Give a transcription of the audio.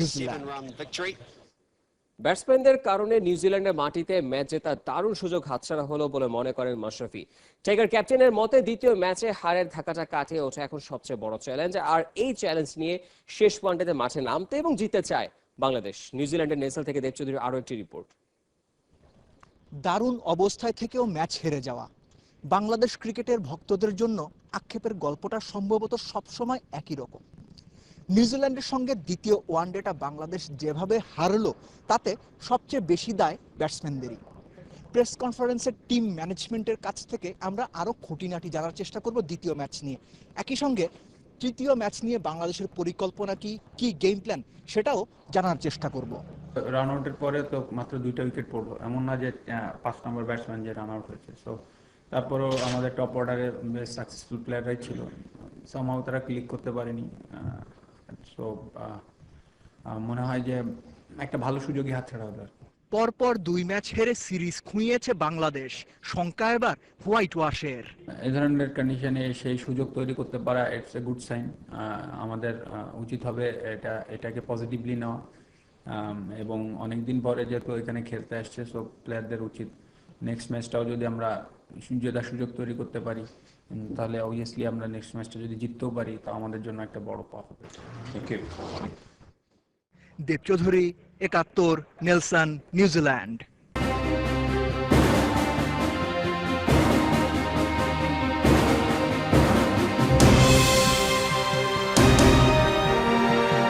New Zealand ব্যাটসম্যানদের কারণে নিউজিল্যান্ডের মাটিতে ম্যাচ জেতার দারুণ সুযোগ হাতছাড়া হলো বলে মনে করেন মাশরাফি। টাইগার ক্যাপ্টেনের মতে দ্বিতীয় ম্যাচে হারের ধাক্কাটা কাটিয়ে ওঠা এখন সবচেয়ে বড় চ্যালেঞ্জ আর এই চ্যালেঞ্জ নিয়ে শেষ ওয়ানডেতে মাঠে নামতে এবং জিততে চায় বাংলাদেশ। নিউজিল্যান্ডের নেসাল থেকে দেবচৌধুরীর আরও একটি রিপোর্ট দারুণ অবস্থায় থেকেও ম্যাচ হেরে যাওয়া। বাংলাদেশ ক্রিকেটের ভক্তদের জন্য আক্ষেপের গল্পটা সম্ভবত সবসময় একই রকম। নিউজিল্যান্ডের সঙ্গে দ্বিতীয় ওয়ানডেটা বাংলাদেশ যেভাবে হারলো, তাতে সবচেয়ে বেশি দায় ব্যাটসম্যানদেরই। প্রেস কনফারেন্সের টিম ম্যানেজমেন্টের কাছ থেকে আমরা আরও খুঁটিনাটি জানার চেষ্টা করব দ্বিতীয় ম্যাচ নিয়ে। একই সঙ্গে তৃতীয় ম্যাচ নিয়ে বাংলাদেশের পরিকল্পনা কি কি গেম প্ল্যান সেটাও জানার চেষ্টা করব। রান আউটের পরে তো মাত্র দুইটা উইকেট পড়ল। এমন না যে পাঁচ নম্বর ব্যাটসম্যান যে রান আউট হয়েছে। সো তারপরেও আমাদের টপ অর্ডারে সাকসেসফুল প্লেয়াররাই ছিল। সামাও তারা ক্লিক করতে পারেনি। সো মনে হয় যে একটা ভালো সুযোগই হাতছাড়া হলো। পরপর দুই ম্যাচ হেরে সিরিজ খুঁইয়েছে বাংলাদেশ। শঙ্কা এবার হোয়াইট ওয়াশের। এই ধরনের কন্ডিশনে সেই সুযোগ তৈরি করতে পারা ইটস এ গুড সাইন আমাদের উচিত হবে এটা এটাকে পজিটিভলি নেওয়া। এবং অনেকদিন পরে যেহেতু এখানে খেলতে আসছে সব প্লেয়ারদের উচিত। নেক্সট ম্যাচটাও যদি আমরা সু- সুযোগ তৈরি করতে পারি। উম, তাহলে অবভিয়াসলি আমরা নেক্সট ম্যাচটা যদি জিততেও পারি তা আমাদের জন্য একটা বড় পাপ হবে। দেবচৌধুরী একাত্তর নেলসন নিউজিল্যান্ড।